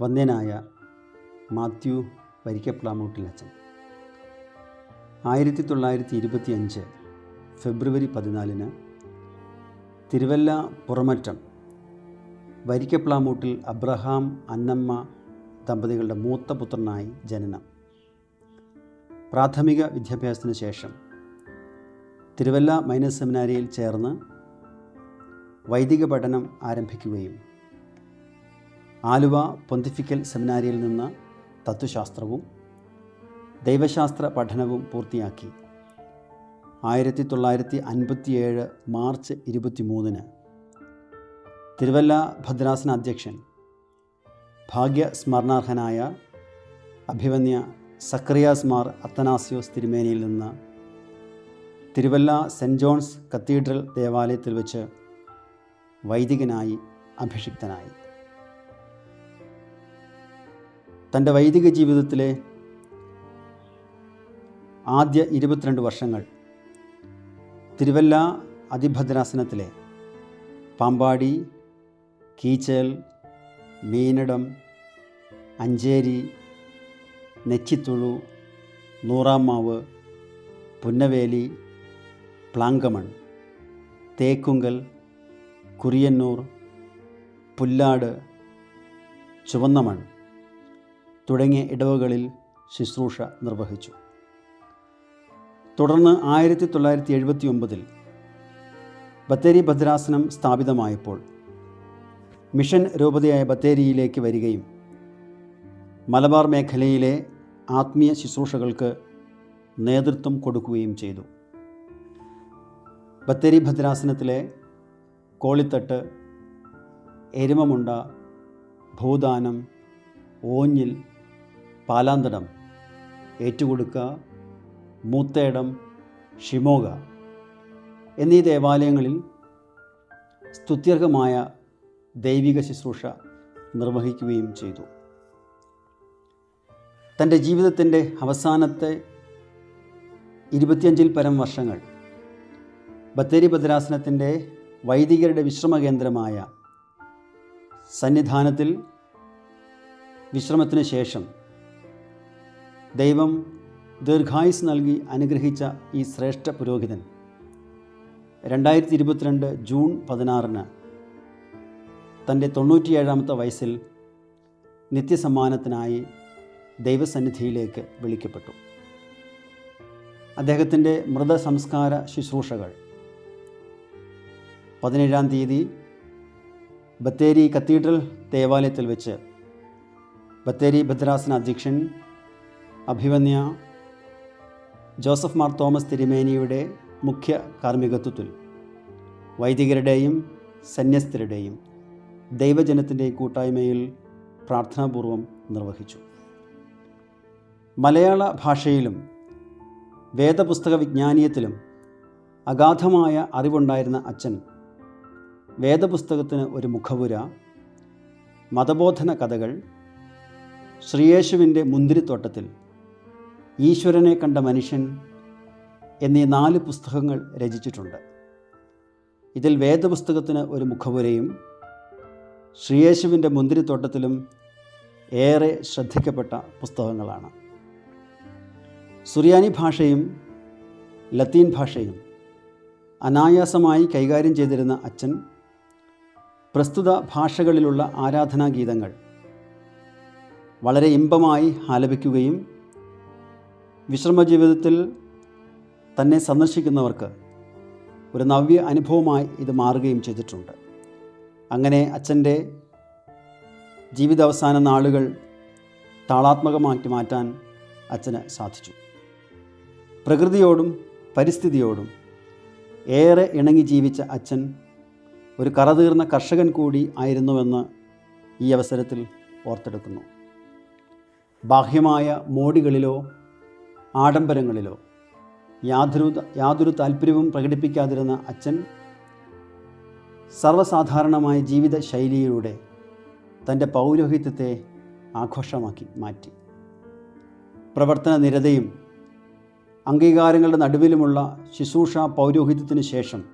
വന്ധ്യനായ മാത്യു വരിക്കപ്ലാമൂട്ടിലച്ചൻ ആയിരത്തി തൊള്ളായിരത്തി ഇരുപത്തി അഞ്ച് ഫെബ്രുവരി പതിനാലിന് തിരുവല്ല പുറമറ്റം വരിക്കപ്ലാമൂട്ടിൽ അബ്രഹാം അന്നമ്മ ദമ്പതികളുടെ മൂത്ത പുത്രനായി ജനനം. പ്രാഥമിക വിദ്യാഭ്യാസത്തിന് ശേഷം തിരുവല്ല മൈനസ് സെമിനാരിയിൽ ചേർന്ന് വൈദിക പഠനം ആരംഭിക്കുകയും ആലുവ പൊന്തിഫിക്കൽ സെമിനാരിയിൽ നിന്ന് തത്വശാസ്ത്രവും ദൈവശാസ്ത്ര പഠനവും പൂർത്തിയാക്കി. ആയിരത്തി തൊള്ളായിരത്തി അൻപത്തിയേഴ് മാർച്ച് ഇരുപത്തി മൂന്നിന് തിരുവല്ല ഭദ്രാസന അധ്യക്ഷൻ ഭാഗ്യസ്മരണാർഹനായ അഭിമന്യ സക്രിയാസ് മാർ അത്തനാസിയോസ് തിരുമേനിയിൽ നിന്ന് തിരുവല്ല സെന്റ് ജോൺസ് കത്തീഡ്രൽ ദേവാലയത്തിൽ വെച്ച് വൈദികനായി അഭിഷിക്തനായി. തന്റെ വൈദിക ജീവിതത്തിലെ ആദ്യ ഇരുപത്തിരണ്ട് വർഷങ്ങൾ തിരുവല്ല അതിഭദ്രാസനത്തിലെ പാമ്പാടി കീച്ചൽ മീനടം അഞ്ചേരി നെച്ചിത്തുഴു നൂറാമാവ് പുന്നവേലി പ്ലാങ്കമൺ തേക്കുങ്കൽ കുറിയന്നൂർ പുല്ലാട് ചുവന്നമൺ തുടങ്ങിയ ഇടവകളിൽ ശുശ്രൂഷ നിർവഹിച്ചു. തുടർന്ന് ആയിരത്തി തൊള്ളായിരത്തി എഴുപത്തി ഒമ്പതിൽ ബത്തേരി ഭദ്രാസനം സ്ഥാപിതമായപ്പോൾ മിഷൻ രൂപതയായ ബത്തേരിയിലേക്ക് വരികയും മലബാർ മേഖലയിലെ ആത്മീയ ശുശ്രൂഷകൾക്ക് നേതൃത്വം കൊടുക്കുകയും ചെയ്തു. ബത്തേരി ഭദ്രാസനത്തിലെ കോളിത്തട്ട് എരുമമുണ്ട ഭൂദാനം ഓഞ്ഞിൽ പാലാന്തടം. ഏറ്റുകൊടുക്ക മൂത്തേടം ഷിമോഗ എന്നീ ദേവാലയങ്ങളിൽ സ്തുത്യർഹമായ ദൈവിക ശുശ്രൂഷ നിർവഹിക്കുകയും ചെയ്തു. തന്റെ ജീവിതത്തിന്റെ അവസാനത്തെ ഇരുപത്തിയഞ്ചിൽ പരം വർഷങ്ങൾ ബത്തേരി ഭദ്രാസനത്തിന്റെ വൈദികരുടെ വിശ്രമ കേന്ദ്രമായ സന്നിധാനത്തിൽ വിശ്രമത്തിന് ശേഷം ദൈവം ദീർഘായുസ് നൽകി അനുഗ്രഹിച്ച ഈ ശ്രേഷ്ഠ പുരോഹിതൻ. രണ്ടായിരത്തി ഇരുപത്തിരണ്ട് ജൂൺ പതിനാറിന് തന്റെ തൊണ്ണൂറ്റിയേഴാമത്തെ വയസ്സിൽ നിത്യസമ്മാനത്തിനായി ദൈവസന്നിധിയിലേക്ക് വിളിക്കപ്പെട്ടു. അദ്ദേഹത്തിന്റെ മൃതസംസ്കാര ശുശ്രൂഷകൾ. പതിനേഴാം തീയതി ബത്തേരി കത്തീഡ്രൽ ദേവാലയത്തിൽ വെച്ച് ബത്തേരി ഭദ്രാസന അധ്യക്ഷൻ അഭിവന്യ ജോസഫ് മാർ തോമസ് തിരുമേനിയുടെ മുഖ്യ കാർമ്മികത്വത്തിൽ വൈദികരുടെയും സന്യസ്തരുടെയും ദൈവജനത്തിന്റെയും കൂട്ടായ്മയിൽ പ്രാർത്ഥനാപൂർവം നിർവഹിച്ചു. മലയാള ഭാഷയിലും വേദപുസ്തക വിജ്ഞാനീയത്തിലും അഗാധമായ അറിവുണ്ടായിരുന്ന അച്ഛൻ വേദപുസ്തകത്തിന് ഒരു മുഖപുര മതബോധന കഥകൾ ശ്രീയേശുവിന്റെ മുന്തിരിത്തോട്ടത്തിൽ ഈശ്വരനെ കണ്ട മനുഷ്യൻ എന്നീ നാല് പുസ്തകങ്ങൾ രചിച്ചിട്ടുണ്ട്. ഇതിൽ വേദപുസ്തകത്തിന് ഒരു മുഖപുരയും ശ്രീയേശുവിന്റെ മുന്തിരിത്തോട്ടത്തിലും ഏറെ ശ്രദ്ധിക്കപ്പെട്ട പുസ്തകങ്ങളാണ്. സുറിയാനി ഭാഷയും ലത്തീൻ ഭാഷയും അനായാസമായി കൈകാര്യം ചെയ്തിരുന്ന അച്ഛൻ പ്രസ്തുത ഭാഷകളിലുള്ള ആരാധനാഗീതങ്ങൾ വളരെ ഇമ്പമായി ആലപിക്കുകയും വിശ്രമജീവിതത്തിൽ തന്നെ സന്ദർശിക്കുന്നവർക്ക് ഒരു നവ്യ അനുഭവമായി ഇത് മാറുകയും ചെയ്തിട്ടുണ്ട്. അങ്ങനെ അച്ഛന്റെ ജീവിതാവസാന നാളുകൾ താളാത്മകമാക്കി മാറ്റാൻ അച്ഛന് സാധിച്ചു. പ്രകൃതിയോടും പരിസ്ഥിതിയോടും ഏറെ ഇണങ്ങി ജീവിച്ച അച്ഛൻ ഒരു കറതീർന്ന കർഷകൻ കൂടി ആയിരുന്നുവെന്ന് ഈ അവസരത്തിൽ ഓർത്തെടുക്കുന്നു. ബാഹ്യമായ മോടികളിലോ ആഡംബരങ്ങളിലോ. യാതൊരു യാതൊരു താല്പര്യവും പ്രകടിപ്പിക്കാതിരുന്ന അച്ഛൻ സർവസാധാരണമായ ജീവിത ശൈലിയിലൂടെ തന്റെ പൗരോഹിത്യത്തെ ആഘോഷമാക്കി മാറ്റി. പ്രവർത്തന നിരതയും അംഗീകാരങ്ങളുടെ നടുവിലുമുള്ള ശുശ്രൂഷ പൗരോഹിത്യത്തിന് ശേഷം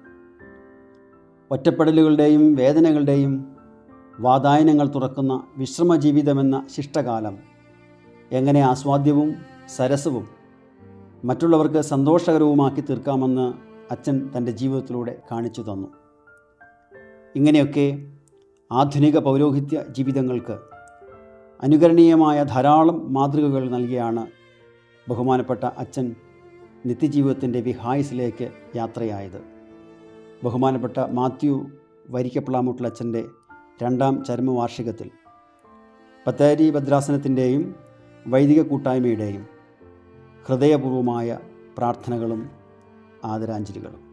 ഒറ്റപ്പെടലുകളുടെയും വേദനകളുടെയും വാതായനങ്ങൾ തുറക്കുന്ന വിശ്രമ ജീവിതമെന്ന ശിഷ്ടകാലം എങ്ങനെ ആസ്വാദ്യവും സരസവും മറ്റുള്ളവർക്ക് സന്തോഷകരവുമാക്കി തീർക്കാമെന്ന് അച്ഛൻ തന്റെ ജീവിതത്തിലൂടെ കാണിച്ചു തന്നു. ഇങ്ങനെയൊക്കെ ആധുനിക പൗരോഹിത്യ ജീവിതങ്ങൾക്ക് അനുകരണീയമായ ധാരാളം മാതൃകകൾ നൽകിയാണ് ബഹുമാനപ്പെട്ട അച്ഛൻ നിത്യജീവിതത്തിന്റെ വിഹായസിലേക്ക് യാത്രയായത്. ബഹുമാനപ്പെട്ട മാത്യു വരിക്കപ്പിളാമുട്ടിലച്ഛന്റെ രണ്ടാം ചരമവാർഷികത്തിൽ പത്താരി ഭദ്രാസനത്തിന്റെയും വൈദിക കൂട്ടായ്മയുടെയും ഹൃദയപൂർവമായ പ്രാർത്ഥനകളും ആദരാഞ്ജലികളും.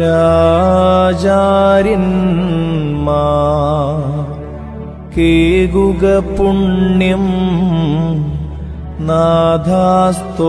രാജാരിൻ രാജാര്യന്മാ കേകുക പുണ്യം नाधास्तोत्रम्